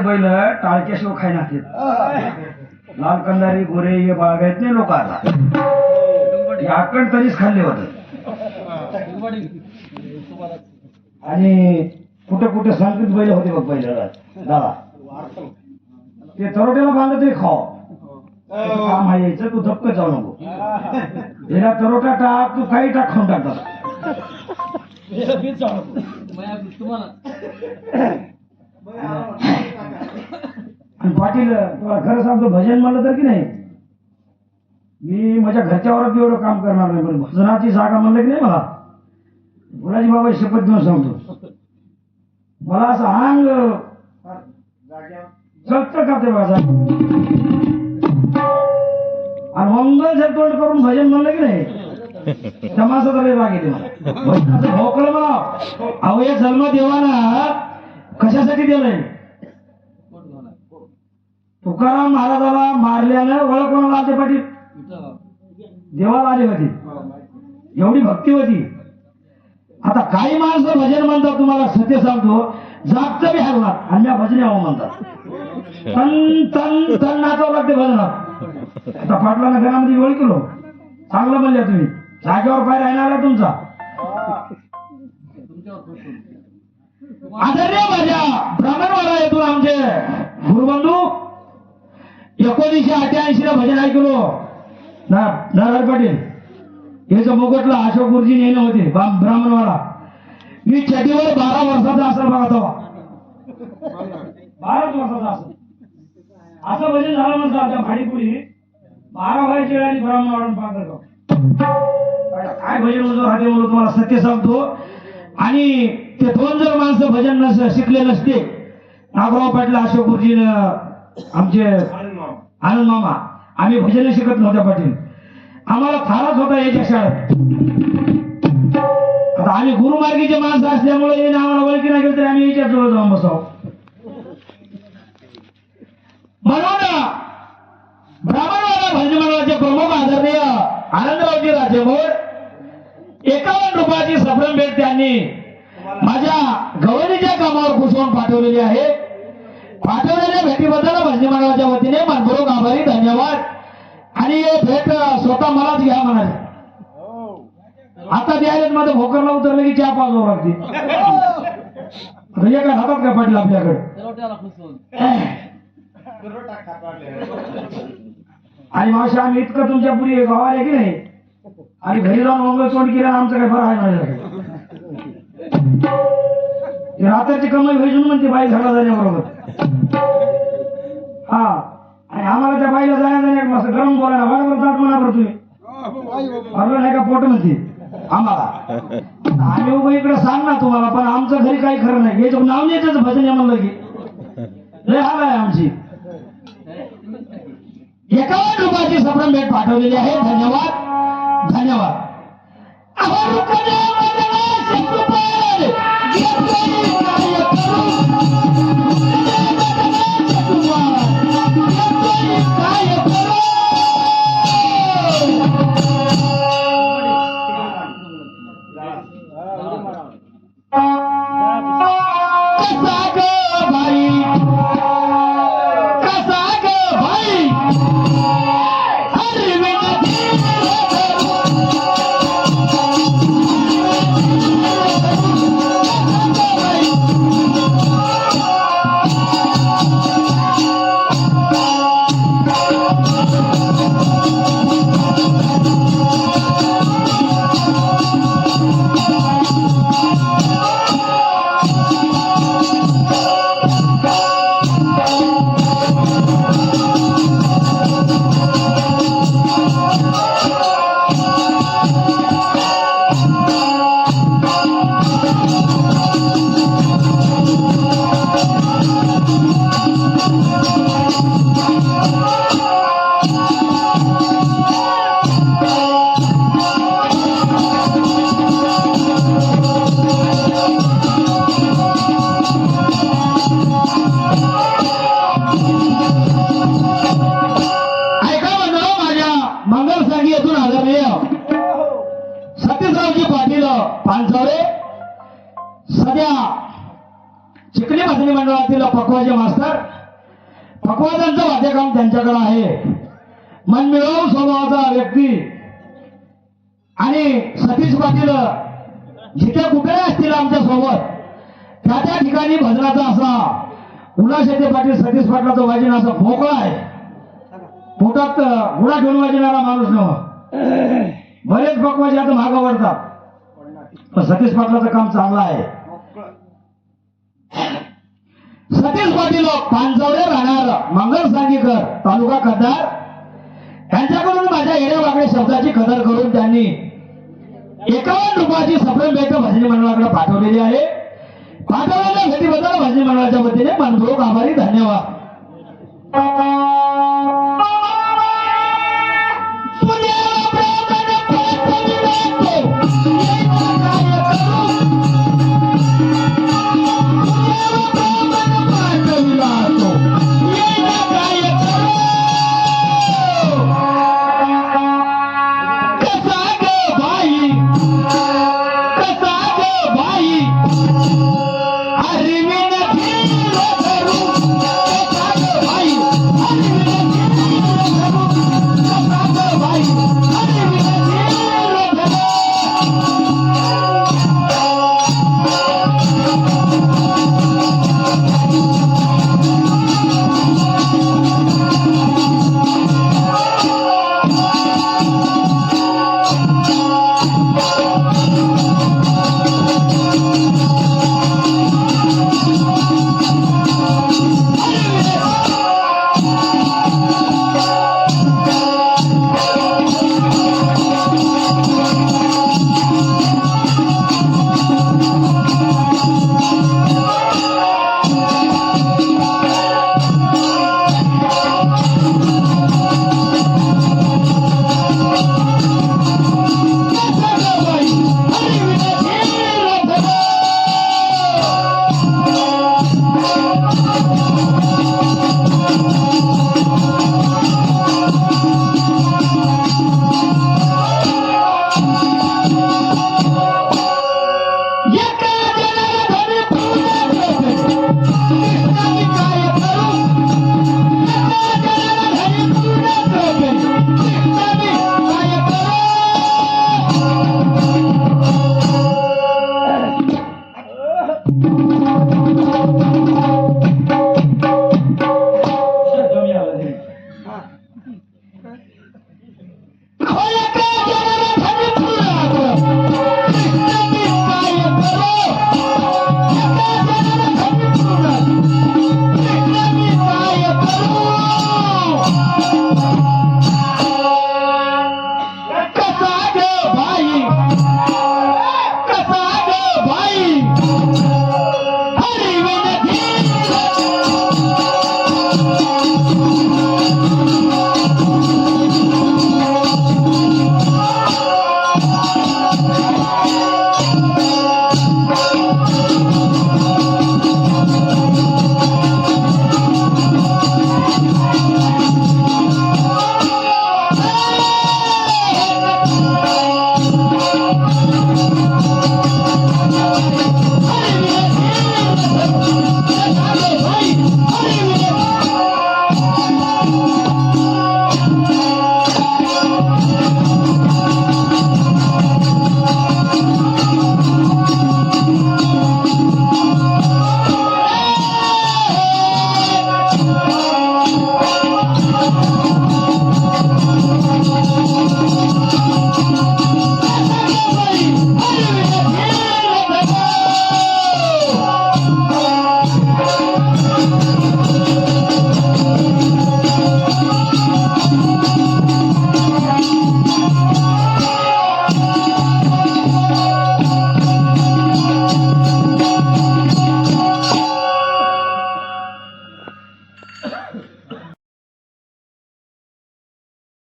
आताचे बैल टाळके शिव खाय नाहीत लाल कंदारी गोरे हे बाग आहेत नाही लोक आता. हे आकण तरीच खाल्ले होते. आणि कुठे कुठे संस्कृत बैल होते बघ बैल दादा. ते तरोट्याला बांधलं तरी खाव काम आहे यायचं तू धपक जाऊ नको. हिला तरोटा टाक तू काही टाक खाऊन टाकतात आणि पाटील तुला खरं सांगतो भजन म्हणलं तर की नाही? मी माझ्या घरच्यावरच एवढं काम करणार नाही पण भजनाची जागा म्हणलं की नाही मला? गुलाजी बाबा शपथ घेऊन सांगतो. मला असं अंग चलत का ते माझा. आणि मंगल जर तोंड करून भजन म्हणलं की नाही तमाशा तर राग येते मला. भजनाचं भोकलं मला. अहो या जन्म देवाना कशासाठी दिलंय? तुकाराम महाराजाला मारल्यानं ओळख कोणाला आलते पाटील? देवाला आली होती. एवढी भक्ती होती. आता काही माणसं भजन म्हणतात तुम्हाला सत्य सांगतो. जागत बी हरणार आणि या भजने आहो म्हणतात. तन तन तन नाचावं लागते भजनात आता पाटलांना घरामध्ये वेळ केलो. चांगलं म्हणल्या तुम्ही. जागेवर पाय राहणार आहे तुमचा. आदरणीय माझ्या ब्राह्मणवाडा येथून आमचे. गुरुबंधू एकोणीसशे अठ्याऐंशी ला भजन ऐकलो. ना नारायण पाटील याचं मुगटला अशोक गुरुजी नेले होते बा- ब्राह्मणवाडा मी छटीवर बारा वर्षाचा असं बघा तेव्हा. बाराच वर्षाचा असं असं भजन झालं म्हणतो आमच्या भाडीपुरी. बारा वयाच्या वेळाने ब्राह्मणवाडा पाहतो काय भजन होतो राहते म्हणून तुम्हाला सत्य सांगतो. आणि ते दोन जर माणसं भजन नस शिकले नसते नागराव पाटील अशोक गुरुजीनं आमचे आनंद मामा आम्ही भजन शिकत नव्हत्या पाटील. आम्हाला फारच होता याच्या शाळेत. आता आम्ही गुरुमार्गीचे माणसं असल्यामुळे आम्हाला ओळखी नाही गेलं तरी आम्ही याच्या जवळ जाऊन बसाव. म्हणून ब्राह्मणवाला भजन मंडळाचे प्रमुख आदरणीय आनंदरावजी राजेभोर एका भेट त्यांनी. माझ्या गवळणीच्या कामावर घुसवून पाठवलेली आहे. पाठवलेल्या भेटीबद्दल भजनी मंडळाच्या वतीने मनपूर्वक आभारी धन्यवाद. आणि हे भेट स्वतः मलाच घ्या म्हणाले. आता द्यायला माझं भोकरला उतरलं की चहा पाजावं लागते. हे काय हातात काय पाटील आपल्याकडे? आणि मावशी आम्ही इतकं तुमच्यापुढे गावाला की नाही? आणि घरी जाऊन मंगळसोंड केलं आमचं काय बरं आहे माझ्याकडे. रात्रीची कमाई भेजून म्हणते बाई झाडा जाण्याबरोबर हा. आणि आम्हाला त्या बाईला जाण्या जाण्या असं गरम बोलायला बरोबर जात म्हणा बरं तुम्ही. बरोबर नाही का पोट म्हणते? आम्हाला. आम्ही उभं इकडे सांग ना तुम्हाला पण आमचं घरी काही खरं नाही. याचं नाव नाही भजन या म्हणलं की. लय हाल आहे आमची. एका रुपयाची सप्रम भेट पाठवलेली आहे. धन्यवाद. धन्यवाद. Música पकवाचे मास्तर पकवाजांचं वाद्यकाम त्यांच्याकडे आहे. मनमिळव स्वभावाचा व्यक्ती. आणि सतीश पाटील जिथे कुठे असतील आमच्यासोबत त्या त्या ठिकाणी भजनाचा असा उल्हास शेते पाटील सतीश पाटलाचं वाजिन असा भोकळा आहे. पोटात गुडा घेऊन वाजणारा माणूस नव बरेच पकवाचे आता मागं वळतात. पण सतीश पाटलाचं काम चांगलं आहे. सतीश पाटील हो, पांजवडे राहणार. मंगल सांगीकर तालुका खदार त्यांच्याकडून माझ्या येड्या वागड्या शब्दाची कदर करून त्यांनी एकावन्न रुपयाची सप्रेम भेट भजनी मंडळाकडे पाठवलेली आहे. पाठवलेल्या भेटीबद्दल भजनी मंडळाच्या वतीने मनपूर्वक आभारी धन्यवाद.